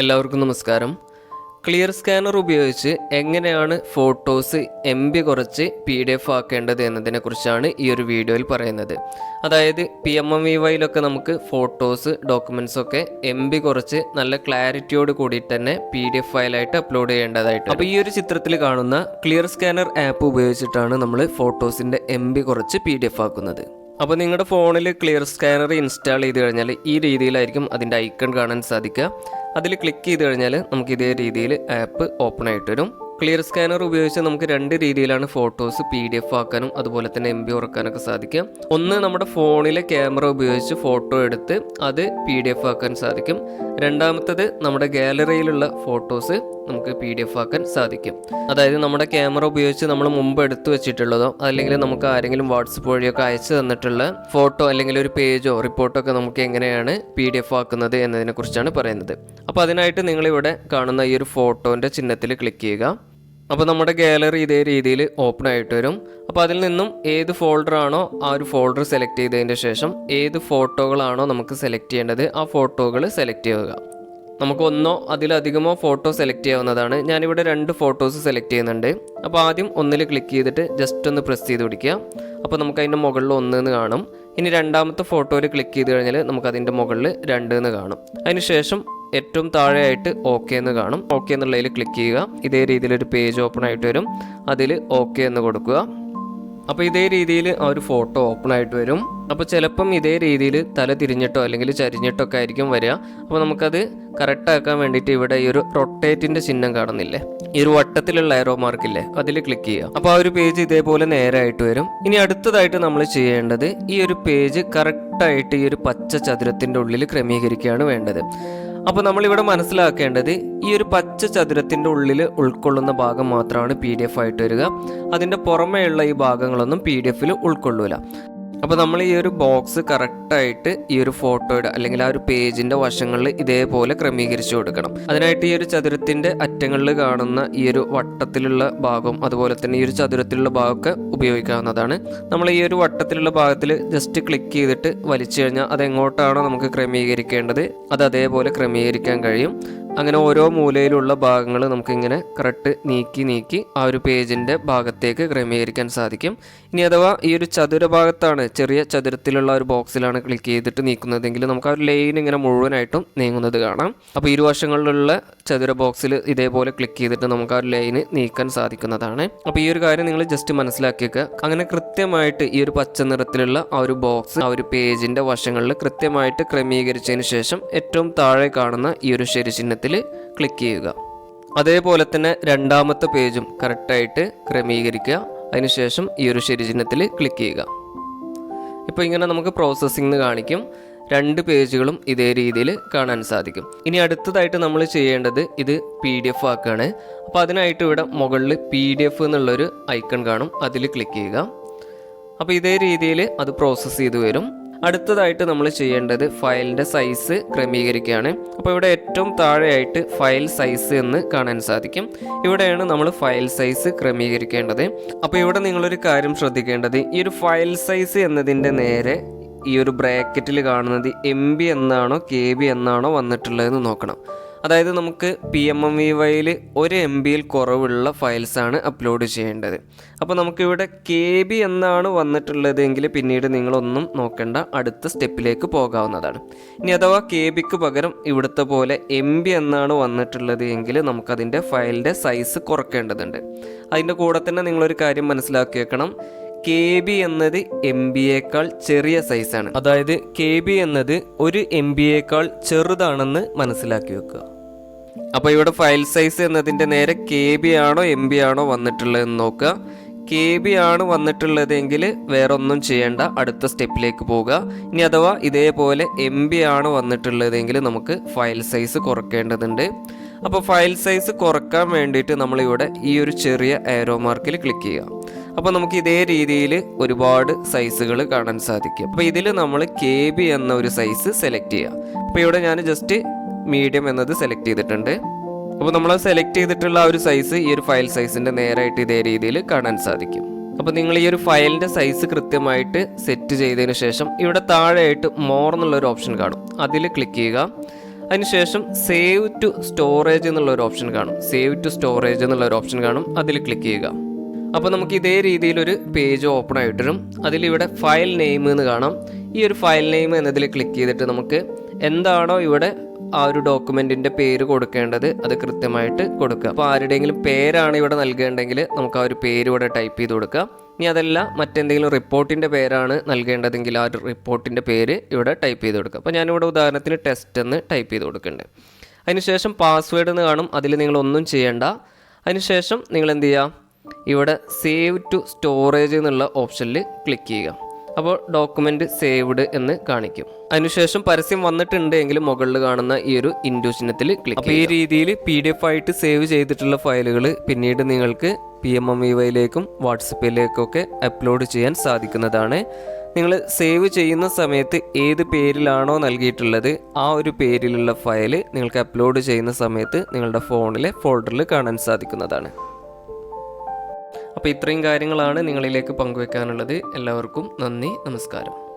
എല്ലാവർക്കും നമസ്കാരം. Clear scanner ഉപയോഗിച്ച് എങ്ങനെയാണ് ഫോട്ടോസ് എം ബി കുറച്ച് പി ഡി എഫ് ആക്കേണ്ടത് എന്നതിനെക്കുറിച്ചാണ് ഈ ഒരു വീഡിയോയിൽ പറയുന്നത്. അതായത് പി എം എം വി വൈയിലൊക്കെ നമുക്ക് ഫോട്ടോസ് ഡോക്യുമെന്റ്സ് ഒക്കെ എം ബി കുറച്ച് നല്ല ക്ലാരിറ്റിയോട് കൂടിയിട്ട് തന്നെ പി ഡി എഫ് ഫയലായിട്ട് അപ്ലോഡ് ചെയ്യേണ്ടതായിട്ട് അപ്പോൾ ഈ ഒരു ചിത്രത്തിൽ കാണുന്ന ക്ലിയർ സ്കാനർ ആപ്പ് ഉപയോഗിച്ചിട്ടാണ് നമ്മൾ ഫോട്ടോസിന്റെ എം ബി കുറച്ച് പി ഡി എഫ് ആക്കുന്നത്. അപ്പോൾ നിങ്ങളുടെ ഫോണിൽ ക്ലിയർ സ്കാനർ ഇൻസ്റ്റാൾ ചെയ്ത് കഴിഞ്ഞാൽ ഈ രീതിയിലായിരിക്കും അതിന്റെ ഐക്കൺ കാണാൻ സാധിക്കുക. അതിൽ ക്ലിക്ക് ചെയ്ത് കഴിഞ്ഞാൽ നമുക്ക് ഇതേ രീതിയിൽ ആപ്പ് ഓപ്പൺ ആയിട്ട് വരും. ക്ലിയർ സ്കാനർ ഉപയോഗിച്ച് നമുക്ക് രണ്ട് രീതിയിലാണ് ഫോട്ടോസ് പി ഡി എഫ് ആക്കാനും അതുപോലെ തന്നെ എം ബി ഉറക്കാനൊക്കെ സാധിക്കും ഒന്ന് നമ്മുടെ ഫോണിലെ ക്യാമറ ഉപയോഗിച്ച് ഫോട്ടോ എടുത്ത് അത് പി ഡി എഫ് ആക്കാൻ സാധിക്കും. രണ്ടാമത്തത് നമ്മുടെ ഗാലറിയിലുള്ള ഫോട്ടോസ് നമുക്ക് പി ഡി എഫ് ആക്കാൻ സാധിക്കും. അതായത് നമ്മുടെ ക്യാമറ ഉപയോഗിച്ച് നമ്മൾ മുമ്പ് എടുത്തു വെച്ചിട്ടുള്ളതോ അല്ലെങ്കിൽ നമുക്ക് ആരെങ്കിലും വാട്സപ്പ് വഴിയൊക്കെ അയച്ചു തന്നിട്ടുള്ള ഫോട്ടോ അല്ലെങ്കിൽ ഒരു പേജോ റിപ്പോർട്ടോ ഒക്കെ നമുക്ക് എങ്ങനെയാണ് പി ഡി എഫ് ആക്കുന്നത് എന്നതിനെ കുറിച്ചാണ് പറയുന്നത്. അപ്പോൾ അതിനായിട്ട് നിങ്ങളിവിടെ കാണുന്ന ഈ ഒരു ഫോട്ടോന്റെ ചിഹ്നത്തിൽ ക്ലിക്ക് ചെയ്യുക. അപ്പോൾ നമ്മുടെ ഗാലറി ഇതേ രീതിയിൽ ഓപ്പൺ ആയിട്ട് വരും. അപ്പോൾ അതിൽ നിന്നും ഏത് ഫോൾഡർ ആണോ ആ ഒരു ഫോൾഡർ സെലക്ട് ചെയ്തതിന്റെ ശേഷം ഏത് ഫോട്ടോകളാണോ നമുക്ക് സെലക്ട് ചെയ്യേണ്ടത് ആ ഫോട്ടോകൾ സെലക്ട് ചെയ്യുക. നമുക്ക് ഒന്നോ അതിലധികമോ ഫോട്ടോ സെലക്ട് ചെയ്യാവുന്നതാണ്. ഞാനിവിടെ രണ്ട് ഫോട്ടോസ് സെലക്ട് ചെയ്യുന്നുണ്ട്. അപ്പോൾ ആദ്യം ഒന്നിൽ ക്ലിക്ക് ചെയ്തിട്ട് ജസ്റ്റ് ഒന്ന് പ്രസ് ചെയ്ത് പിടിക്കുക. അപ്പോൾ നമുക്ക് അതിന്റെ മുകളിൽ ഒന്ന് എന്ന് കാണും. ഇനി രണ്ടാമത്തെ ഫോട്ടോയിൽ ക്ലിക്ക് ചെയ്ത് കഴിഞ്ഞാൽ നമുക്ക് അതിന്റെ മുകളിൽ രണ്ട് എന്ന് കാണും അതിനുശേഷം ഏറ്റവും താഴെയായിട്ട് ഓക്കെ എന്ന് കാണും. ഓക്കെ എന്നുള്ളതിൽ ക്ലിക്ക് ചെയ്യുക. ഇതേ രീതിയിലൊരു പേജ് ഓപ്പൺ ആയിട്ട് വരും. അതിൽ ഓക്കെ എന്ന് കൊടുക്കുക. അപ്പോൾ ഇതേ രീതിയിൽ ആ ഒരു ഫോട്ടോ ഓപ്പൺ ആയിട്ട് വരും. അപ്പോൾ ചിലപ്പം ഇതേ രീതിയിൽ തല തിരിഞ്ഞിട്ടോ അല്ലെങ്കിൽ ചരിഞ്ഞിട്ടോ ഒക്കെ ആയിരിക്കും വരിക. അപ്പോൾ നമുക്കത് കറക്റ്റ് ആക്കാൻ വേണ്ടിയിട്ട് ഇവിടെ ഈ ഒരു റൊട്ടേറ്റിന്റെ ചിഹ്നം കാണുന്നില്ലേ? ഈ ഒരു വട്ടത്തിലുള്ള എയറോ മാർക്കില്ലേ അതിൽ ക്ലിക്ക് ചെയ്യുക. അപ്പോൾ ആ ഒരു പേജ് ഇതേപോലെ നേരായിട്ട് വരും. ഇനി അടുത്തതായിട്ട് നമ്മൾ ചെയ്യേണ്ടത് ഈ ഒരു പേജ് കറക്റ്റായിട്ട് ഈ ഒരു പച്ച ചതുരത്തിന്റെ ഉള്ളിൽ ക്രമീകരിക്കുകയാണ് വേണ്ടത്. അപ്പോൾ നമ്മളിവിടെ മനസ്സിലാക്കേണ്ടത് ഈ ഒരു പച്ച ചതുരത്തിന്റെ ഉള്ളിൽ ഉൾക്കൊള്ളുന്ന ഭാഗം മാത്രമാണ് പി ഡി എഫ് ആയിട്ട് വരിക. അതിന്റെ പുറമേയുള്ള ഈ ഭാഗങ്ങളൊന്നും പി ഡി എഫിൽ ഉൾക്കൊള്ളൂല. അപ്പോൾ നമ്മൾ ഈ ഒരു ബോക്സ് കറക്റ്റായിട്ട് ഈ ഒരു ഫോട്ടോയുടെ അല്ലെങ്കിൽ ആ ഒരു പേജിന്റെ വശങ്ങളിൽ ഇതേപോലെ ക്രമീകരിച്ചു കൊടുക്കണം. അതിനായിട്ട് ഈ ഒരു ചതുരത്തിന്റെ അറ്റങ്ങളിൽ കാണുന്ന ഈ ഒരു വട്ടത്തിലുള്ള ഭാഗം അതുപോലെ തന്നെ ഈ ഒരു ചതുരത്തിലുള്ള ഭാഗമൊക്കെ ഉപയോഗിക്കാവുന്നതാണ്. നമ്മൾ ഈ ഒരു വട്ടത്തിലുള്ള ഭാഗത്തിൽ ജസ്റ്റ് ക്ലിക്ക് ചെയ്തിട്ട് വലിച്ചു കഴിഞ്ഞാൽ അത് എങ്ങോട്ടാണോ നമുക്ക് ക്രമീകരിക്കേണ്ടത് അത് അതേപോലെ ക്രമീകരിക്കാൻ കഴിയും. അങ്ങനെ ഓരോ മൂലയിലുള്ള ഭാഗങ്ങൾ നമുക്കിങ്ങനെ കറക്റ്റ് നീക്കി നീക്കി ആ ഒരു പേജിന്റെ ഭാഗത്തേക്ക് ക്രമീകരിക്കാൻ സാധിക്കും. ഇനി അഥവാ ഈ ഒരു ചതുര ഭാഗത്താണ് ചെറിയ ചതുരത്തിലുള്ള ഒരു ബോക്സിലാണ് ക്ലിക്ക് ചെയ്തിട്ട് നീക്കുന്നതെങ്കിൽ നമുക്ക് ആ ഒരു ലൈൻ ഇങ്ങനെ മുഴുവനായിട്ടും നീങ്ങുന്നത് കാണാം. അപ്പോൾ ഇരുവശങ്ങളിലുള്ള ചതുര ബോക്സിൽ ഇതേപോലെ ക്ലിക്ക് ചെയ്തിട്ട് നമുക്ക് ആ ഒരു ലൈന് നീക്കാൻ സാധിക്കുന്നതാണ്. അപ്പോൾ ഈ ഒരു കാര്യം നിങ്ങൾ ജസ്റ്റ് മനസ്സിലാക്കിയേക്കുക. അങ്ങനെ കൃത്യമായിട്ട് ഈ ഒരു പച്ച നിറത്തിലുള്ള ആ ഒരു ബോക്സ് ആ ഒരു പേജിന്റെ വശങ്ങളിൽ കൃത്യമായിട്ട് ക്രമീകരിച്ചതിന് ശേഷം ഏറ്റവും താഴെ കാണുന്ന ഈ ഒരു ശരി ചിഹ്നത്തിൽ ക്ലിക്ക് ചെയ്യുക. അതേപോലെ തന്നെ രണ്ടാമത്തെ പേജും കറക്റ്റായിട്ട് ക്രമീകരിക്കുക. അതിനുശേഷം ഈ ഒരു ശരി ചിഹ്നത്തിൽ ക്ലിക്ക് ചെയ്യുക. ഇപ്പോൾ ഇങ്ങനെ നമുക്ക് പ്രോസസ്സിംഗ് കാണിക്കും. രണ്ട് പേജുകളും ഇതേ രീതിയിൽ കാണാൻ സാധിക്കും. ഇനി അടുത്തതായിട്ട് നമ്മൾ ചെയ്യേണ്ടത് ഇത് പി ഡി എഫ് ആക്കുകയാണ് അപ്പോൾ അതിനായിട്ട് ഇവിടെ മുകളിൽ പി ഡി എഫ് എന്നുള്ളൊരു ഐക്കൺ കാണും. അതിൽ ക്ലിക്ക് ചെയ്യുക. അപ്പോൾ ഇതേ രീതിയിൽ അത് പ്രോസസ്സ് ചെയ്ത് വരും. അടുത്തതായിട്ട് നമ്മൾ ചെയ്യേണ്ടത് ഫയലിന്റെ സൈസ് ക്രമീകരിക്കുകയാണ്. അപ്പോൾ ഇവിടെ ഏറ്റവും താഴെയായിട്ട് ഫയൽ സൈസ് എന്ന് കാണാൻ സാധിക്കും. ഇവിടെയാണ് നമ്മൾ ഫയൽ സൈസ് ക്രമീകരിക്കേണ്ടത്. അപ്പോൾ ഇവിടെ നിങ്ങളൊരു കാര്യം ശ്രദ്ധിക്കേണ്ടത്. ഈ ഒരു ഫയൽ സൈസ് എന്നതിന്റെ നേരെ ഈ ഒരു ബ്രാക്കറ്റിൽ കാണുന്നത് എം ബി എന്നാണോ കെ ബി എന്നാണോ വന്നിട്ടുള്ളതെന്ന് നോക്കണം. അതായത് നമുക്ക് പി എം എം വി വൈയിൽ ഒരു എം ബിയിൽ കുറവുള്ള ഫയൽസാണ് അപ്ലോഡ് ചെയ്യേണ്ടത്. അപ്പോൾ നമുക്കിവിടെ കെ ബി എന്നാണ് വന്നിട്ടുള്ളതെങ്കിൽ പിന്നീട് നിങ്ങളൊന്നും നോക്കേണ്ട അടുത്ത സ്റ്റെപ്പിലേക്ക് പോകാവുന്നതാണ്. ഇനി അഥവാ കെ ബിക്ക് പകരം ഇവിടുത്തെ പോലെ എം ബി എന്നാണ് വന്നിട്ടുള്ളത് എങ്കിൽ നമുക്കതിന്റെ ഫയലിന്റെ സൈസ് കുറക്കേണ്ടതുണ്ട്. അതിന്റെ കൂടെ തന്നെ നിങ്ങളൊരു കാര്യം മനസ്സിലാക്കി വെക്കണം. കെ ബി എന്നത് എം ബി എക്കാൾ ചെറിയ സൈസാണ് അതായത് കെ ബി എന്നത് ഒരു എം ബി എക്കാൾ ചെറുതാണെന്ന് മനസ്സിലാക്കി വെക്കുക. അപ്പോൾ ഇവിടെ ഫയൽ സൈസ് എന്നതിന്റെ നേരെ കെ ബി ആണോ എം ബി ആണോ വന്നിട്ടുള്ളതെന്ന് നോക്കുക. കെ ബി ആണ് വന്നിട്ടുള്ളതെങ്കിൽ വേറെ ഒന്നും ചെയ്യേണ്ട. അടുത്ത സ്റ്റെപ്പിലേക്ക് പോവുക. ഇനി അഥവാ ഇതേപോലെ എം ബി ആണ് വന്നിട്ടുള്ളതെങ്കിൽ നമുക്ക് ഫയൽ സൈസ് കുറയ്ക്കേണ്ടതുണ്ട് അപ്പോൾ ഫയൽ സൈസ് കുറയ്ക്കാൻ വേണ്ടിയിട്ട് നമ്മളിവിടെ ഈ ഒരു ചെറിയ ആരോ മാർക്കിൽ ക്ലിക്ക് ചെയ്യുക. അപ്പോൾ നമുക്ക് ഇതേ രീതിയിൽ ഒരുപാട് സൈസുകൾ കാണാൻ സാധിക്കും. അപ്പോൾ ഇതിൽ നമ്മൾ കെ ബി എന്ന ഒരു സൈസ് സെലക്ട് ചെയ്യുക അപ്പോൾ ഇവിടെ ഞാൻ ജസ്റ്റ് മീഡിയം എന്നത് സെലക്ട് ചെയ്തിട്ടുണ്ട്. അപ്പോൾ നമ്മൾ സെലക്ട് ചെയ്തിട്ടുള്ള ആ ഒരു സൈസ് ഈ ഒരു ഫയൽ സൈസിന്റെ നേരായിട്ട് ഇതേ രീതിയിൽ കാണാൻ സാധിക്കും. അപ്പോൾ നിങ്ങൾ ഈ ഒരു ഫയലിന്റെ സൈസ് കൃത്യമായിട്ട് സെറ്റ് ചെയ്തതിന് ശേഷം ഇവിടെ താഴെയായിട്ട് മോർ എന്നുള്ള ഒരു ഓപ്ഷൻ കാണും. അതിൽ ക്ലിക്ക് ചെയ്യുക. അതിനുശേഷം സേവ് ടു സ്റ്റോറേജ് എന്നുള്ള ഒരു ഓപ്ഷൻ കാണും. സേവ് ടു സ്റ്റോറേജ് എന്നുള്ള ഒരു ഓപ്ഷൻ കാണും. അതിൽ ക്ലിക്ക് ചെയ്യുക. അപ്പോൾ നമുക്ക് ഇതേ രീതിയിലൊരു പേജ് ഓപ്പൺ ആയിട്ട് വരും. അതിലിവിടെ ഫയൽ നെയിം എന്ന് കാണാം. ഈ ഒരു ഫയൽ നെയിം എന്നതിൽ ക്ലിക്ക് ചെയ്തിട്ട് നമുക്ക് എന്താണോ ഇവിടെ ആ ഒരു ഡോക്യുമെന്റിന്റെ പേര് കൊടുക്കേണ്ടത് അത് കൃത്യമായിട്ട് കൊടുക്കുക. അപ്പോൾ ആരുടെയെങ്കിലും പേരാണ് ഇവിടെ നൽകേണ്ടെങ്കിൽ നമുക്ക് ആ ഒരു പേര് ഇവിടെ ടൈപ്പ് ചെയ്ത് കൊടുക്കുക ഇനി അതല്ല മറ്റെന്തെങ്കിലും റിപ്പോർട്ടിന്റെ പേരാണ് നൽകേണ്ടതെങ്കിൽ ആ ഒരു റിപ്പോർട്ടിന്റെ പേര് ഇവിടെ ടൈപ്പ് ചെയ്ത് കൊടുക്കുക. അപ്പോൾ ഞാനിവിടെ ഉദാഹരണത്തിന് ടെസ്റ്റ് എന്ന് ടൈപ്പ് ചെയ്ത് കൊടുക്കുന്നുണ്ട്. അതിനുശേഷം പാസ്വേഡ് എന്ന് കാണും. അതിൽ നിങ്ങളൊന്നും ചെയ്യേണ്ട. അതിനുശേഷം നിങ്ങൾ എന്ത് ചെയ്യുക? ഇവിടെ സേവ് ടു സ്റ്റോറേജ് എന്നുള്ള ഓപ്ഷനിൽ ക്ലിക്ക് ചെയ്യുക. അപ്പോൾ ഡോക്യുമെന്റ് സേവ്ഡ് എന്ന് കാണിക്കും. അതിനുശേഷം പരസ്യം വന്നിട്ടുണ്ട് എങ്കിൽ മുകളിൽ കാണുന്ന ഈ ഒരു ഇൻഡു ചിഹ്നത്തിൽ ക്ലിക്ക് അപ്പോൾ ഈ രീതിയിൽ പി ഡി എഫ് ആയിട്ട് സേവ് ചെയ്തിട്ടുള്ള ഫയലുകൾ പിന്നീട് നിങ്ങൾക്ക് പി എം എം ഇ വൈയിലേക്കും വാട്സപ്പിലേക്കൊക്കെ അപ്ലോഡ് ചെയ്യാൻ സാധിക്കുന്നതാണ്. നിങ്ങൾ സേവ് ചെയ്യുന്ന സമയത്ത് ഏത് പേരിലാണോ നൽകിയിട്ടുള്ളത് ആ ഒരു പേരിലുള്ള ഫയൽ നിങ്ങൾക്ക് അപ്ലോഡ് ചെയ്യുന്ന സമയത്ത് നിങ്ങളുടെ ഫോണിലെ ഫോൾഡറിൽ കാണാൻ സാധിക്കുന്നതാണ്. അപ്പോൾ ഇത്രയും കാര്യങ്ങളാണ് നിങ്ങളിലേക്ക് പങ്കുവെക്കാനുള്ളത്. എല്ലാവർക്കും നന്ദി നമസ്കാരം.